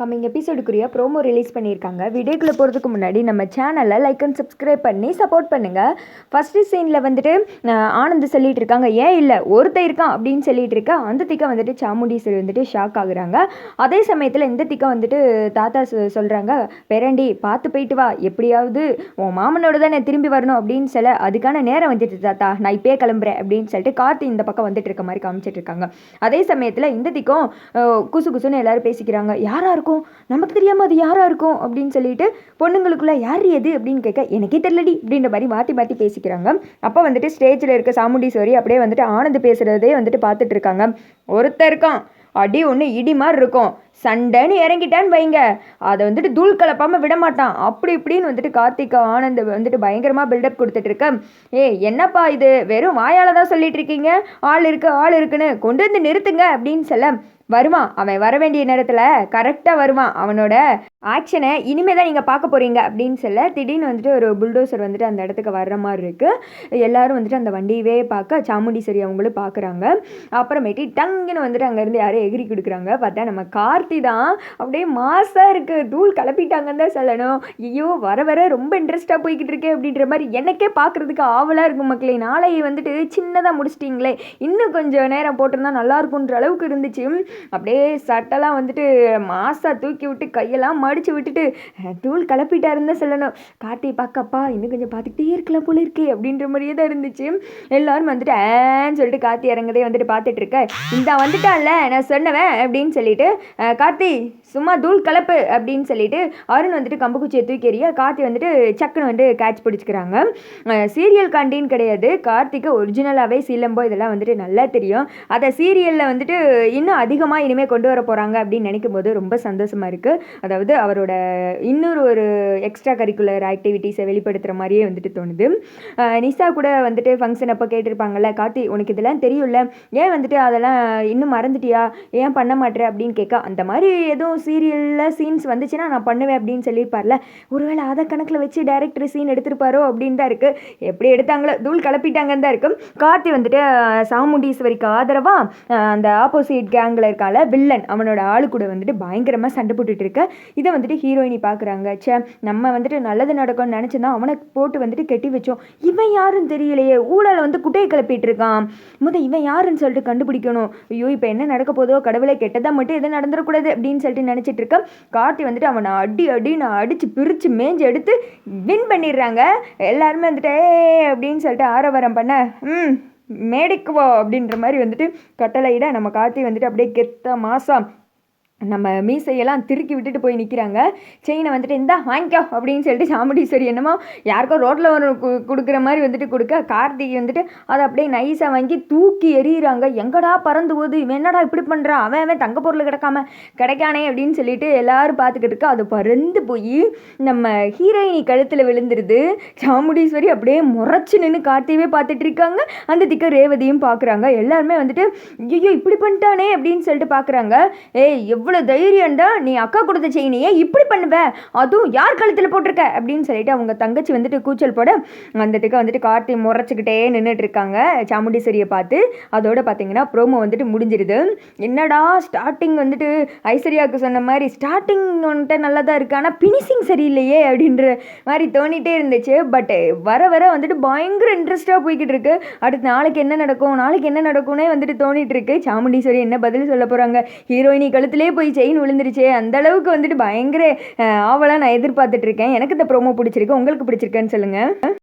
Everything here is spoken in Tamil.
கம்மிங் எபிசோடுக்குரிய ப்ரோமோ ரிலீஸ் பண்ணியிருக்காங்க. வீடியோக்குள்ளே போகிறதுக்கு முன்னாடி நம்ம சேனலை லைக் அண்ட் சப்ஸ்கிரைப் பண்ணி சப்போர்ட் பண்ணுங்கள் ஃபஸ்ட்டு சீனில் வந்துட்டு ஆனந்த் சொல்லிட்டு இருக்காங்க. ஏன் இல்லை ஒருத்தன் இருக்கான் அப்படின்னு சொல்லிட்டு இருக்க. அந்த திக்கா வந்துட்டு சாமுண்டீஸ்வரி வந்துட்டு ஷாக் ஆகுறாங்க. அதே சமயத்தில் இந்த திக்கா வந்துட்டு தாத்தா சொ- சொல்கிறாங்க பெரண்டி பார்த்து போயிட்டு வா. எப்படியாவது உன் மாமனோட தானே திரும்பி வரணும் அப்படின்னு சொல்ல அதுக்கான நேரம் வந்துட்டு தாத்தா நான் இப்பயே கிளம்புறேன் அப்படின்னு சொல்லிட்டு கார்த்தி இந்த பக்கம் வந்துட்டு இருக்க மாதிரி காமிச்சிட்டு இருக்காங்க. அதே சமயத்தில் இந்த திக்கம் குசு குசுன்னு எல்லாரும் பேசிக்கிறாங்க. யாராக இருக்கும் நமக்கு தெரியாம அது யாராக இருக்கும் அப்படின்னு சொல்லிட்டு பொண்ணுங்களுக்குள்ள யார் எது அப்படின்னு கேட்க எனக்கே தெரியலடி அப்படின்ற மாதிரி மாற்றி மாற்றி பேசிக்கிறாங்க. அப்போ வந்துட்டு ஸ்டேஜில் இருக்க சாமுண்டீஸ்வரி அப்படியே வந்துட்டு ஆனந்த் பேசுகிறதே வந்துட்டு பார்த்துட்டு இருக்காங்க. ஒருத்தன் இருக்கான். அடி ஒன்று இடி மாதிரி இருக்கும். சண்டைன்னு இறங்கிட்டான்னு வைங்க. அதை வந்துட்டு தூள் கலப்பாமல் விட மாட்டான். அப்படி இப்படின்னு வந்துட்டு கார்த்திகா ஆனந்த் வந்துட்டு பயங்கரமாக பில்டப் கொடுத்துட்டு இருக்க. ஏய் என்னப்பா இது? வெறும் வாயால் தான் சொல்லிட்டு இருக்கீங்க. ஆள் இருக்கு ஆள் இருக்குன்னு கொண்டு வந்து நிறுத்துங்க அப்படின்னு சொல்ல வருவான். அவன் வர வேண்டிய நேரத்தில் கரெக்டாக வருவான். அவனோட ஆக்ஷனை இனிமே தான் நீங்கள் பார்க்க போகிறீங்க அப்படின்னு சொல்ல திடீர்னு வந்துட்டு ஒரு புல்டோசர் வந்துட்டு அந்த இடத்துக்கு வர்ற மாதிரி இருக்குது எல்லோரும் வந்துட்டு அந்த வண்டியவே பார்க்க சாமுண்டீஸ்வரி அவங்களும் பார்க்குறாங்க. அப்புறமேட்டு டங்குன்னு வந்துட்டு அங்கேருந்து யாரும் எகிரி கொடுக்குறாங்க. பார்த்தா நம்ம கார்த்தி தான். அப்படியே மாசாக இருக்குது தூள் கிளப்பிட்டாங்கன்னு தான் சொல்லணும். ஐயோ வர வர ரொம்ப இன்ட்ரெஸ்ட்டாக போய்கிட்டு இருக்கே அப்படின்ற மாதிரி எனக்கே பார்க்குறதுக்கு ஆவலாக இருக்கும் மக்களே. நாளை வந்துட்டு சின்னதாக முடிச்சிட்டிங்களே. இன்னும் கொஞ்சம் நேரம் போட்டிருந்தா நல்லா இருக்குன்ற அளவுக்கு இருந்துச்சு. அப்படியே சட்டெல்லாம் வந்துட்டு மாசாக தூக்கி விட்டு கையெல்லாம் அடித்து விட்டுட்டு டூல் தூள் கிளப்பிட்டாருன்னு தான் சொல்லணும். கார்த்தியை பார்க்கப்பா இன்னும் கொஞ்சம் பார்த்துக்கிட்டே இருக்கலாம் போல இருக்கே அப்படின்ற மாதிரியே தான் இருந்துச்சு. எல்லாரும் வந்துட்டு ஏன்னு சொல்லிட்டு கார்த்தி இறங்குதே வந்துட்டு பார்த்துட்டு இருக்க. இந்த வந்துட்டான்ல நான் சொன்னவன் அப்படின்னு சொல்லிட்டு கார்த்தி சும்மா தூள் கலப்பு அப்படின்னு சொல்லிட்டு அருண் வந்துட்டு கம்பு குச்சியை தூக்கி எறிய கார்த்தி வந்துட்டு சக்குன்னு வந்து கேட்ச் பிடிச்சிக்கிறாங்க. சீரியல் கண்டின்னு கிடையாது. கார்த்திக்கு ஒரிஜினலாகவே சீலம்போ இதெல்லாம் வந்துட்டு நல்லா தெரியும். அதை சீரியலில் வந்துட்டு இன்னும் அதிகமாக இனிமேல் கொண்டு வர போகிறாங்க அப்படின்னு நினைக்கும் போது ரொம்ப சந்தோஷமாக இருக்குது அதாவது அவரோட இன்னொரு ஒரு எக்ஸ்ட்ரா கரிக்குலர் ஆக்டிவிட்டீஸை வெளிப்படுத்துகிற மாதிரியே வந்துட்டு தோணுது. நிசா நிஷா கூட வந்துட்டு ஃபங்க்ஷன் அப்போ கேட்டிருப்பாங்கல்ல கார்த்தி உனக்கு இதெல்லாம் தெரியும்ல? ஏன் வந்துட்டு அதெல்லாம் இன்னும் மறந்துட்டியா? ஏன் பண்ண மாட்டேற அப்படின்னு கேட்க. அந்த மாதிரி எதுவும் சீரியலில் சீன்ஸ் வந்துச்சுன்னா நான் பண்ணுவேன் அப்படின்னு சொல்லியிருப்பார்ல. ஒருவேளை அதை கணக்கில் வச்சு டேரக்டர் சீன் எடுத்திருப்பாரோ அப்படின்னு தான் இருக்குது எப்படி எடுத்தாங்களோ தூள் கிளப்பிட்டாங்கன்னு தான் இருக்கும். கார்த்தி வந்துட்டு சாமுண்டீஸ்வரிக்கு ஆதரவாக அந்த ஆப்போசிட் கேங்கில் இருக்கால வில்லன் அவனோட ஆளு கூட வந்துட்டு பயங்கரமாக சண்டை போட்டுட்டு இருக்க. இதை வந்துட்டு ஹீரோயினி பார்க்குறாங்க. ச்சே நம்ம வந்துட்டு நல்லது நடக்கும்னு நினச்சிருந்தா அவனை போட்டு வந்துட்டு கெட்டி வச்சோம். இவன் யாருன்னு தெரியலையே. ஊழலை வந்து குட்டையை கிளப்பிட்டு இருக்கான். முத இவன் யாருன்னு சொல்லிட்டு கண்டுபிடிக்கணும். ஐயோ இப்போ என்ன நடக்க போதோ கடவுளை கெட்டதா மட்டும் எதுவும் நடந்துடக்கூடாது அப்படின்னு சொல்லிட்டு நினச்சிட்டு இருக்க கார்த்தி வந்துட்டு அவனை அடி அடின்னு அடித்து பிரித்து மேஞ்சு எடுத்து வின் பண்ணிடுறாங்க. எல்லாருமே வந்துட்டு ஏ அப்படின்னு சொல்லிட்டு ஆரவாரம் பண்ண ம் மேடைக்குவா அப்படின்ற மாதிரி வந்துட்டு கட்டளையிட நம்ம கார்த்தி வந்துட்டு அப்படியே கெத்த மாசம் நம்ம மீசையெல்லாம் திருக்கி விட்டுட்டு போய் நிற்கிறாங்க செயினை வந்துட்டு இந்தா வாங்கிக்கோ அப்படின்னு சொல்லிட்டு சாமுண்டீஸ்வரி என்னமோ யாருக்கோ ரோட்டில் ஒரு கொடுக்குற மாதிரி வந்துட்டு கொடுக்க கார்த்திகை வந்துட்டு அதை அப்படியே நைஸாக வாங்கி தூக்கி எறிகிறாங்க எங்கடா பறந்து போகுது? இவன் என்னடா இப்படி பண்ணுறான் அவன் அவன் தங்க பொருள் கிடக்காம கிடைக்கானே அப்படின்னு சொல்லிட்டு எல்லாரும் பார்த்துக்கிட்டு இருக்கா. அது பறந்து போய் நம்ம ஹீரோயினி கழுத்தில் விழுந்துருது. சாமுண்டீஸ்வரி அப்படியே முறைச்சு நின்று கார்த்தியவே பார்த்துட்டு இருக்காங்க. அந்த திக்க ரேவதியும் பார்க்குறாங்க. எல்லாருமே வந்துட்டு ஐயோ இப்படி பண்ணிட்டானே அப்படின்னு சொல்லிட்டு பார்க்குறாங்க. ஏய் எவ்வளோ தைரியம்டா நீ அக்கா கொடுத்த செயினையே இப்படி பண்ணுவ? அதுவும் யார் கழுத்தில் போட்டிருக்க? அப்படின்னு சொல்லிட்டு அவங்க தங்கச்சி வந்துட்டு கூச்சல் போட வந்ததுக்கு வந்துட்டு கார்த்தி முறைச்சிக்கிட்டே நின்றுட்டு இருக்காங்க. சாமுண்டீஸ்வரியை பார்த்து. அதோட பார்த்தீங்கன்னா ப்ரோமோ வந்துட்டு முடிஞ்சிருது. என்னடா ஸ்டார்டிங் வந்துட்டு ஐஸ்வர்யாவுக்கு சொன்ன மாதிரி ஸ்டார்டிங் வந்துட்டு நல்லா தான் இருக்கு. ஆனால் ஃபினிஷிங் சரியில்லையே அப்படின்ற மாதிரி தோணிட்டே இருந்துச்சு. பட் வர வர வந்துட்டு பயங்கர இன்ட்ரெஸ்ட்டாக போய்கிட்டு இருக்கு. அடுத்து நாளைக்கு என்ன நடக்கும்? நாளைக்கு என்ன நடக்கும்னே வந்துட்டு தோணிட்டு இருக்கு. சாமுண்டீஸ்வரி என்ன பதில் சொல்ல போகிறாங்க ஹீரோயினி கழுத்துலேயே போய் செயின் விழுந்துருச்சு. அந்த அளவுக்கு வந்துட்டு பயங்கர ஆவலாக நான் எதிர்பார்த்துட்டு இருக்கேன். எனக்கு இந்த ப்ரோமோ பிடிச்சிருக்கு. உங்களுக்கு பிடிச்சிருக்கேன்னு சொல்லுங்கள்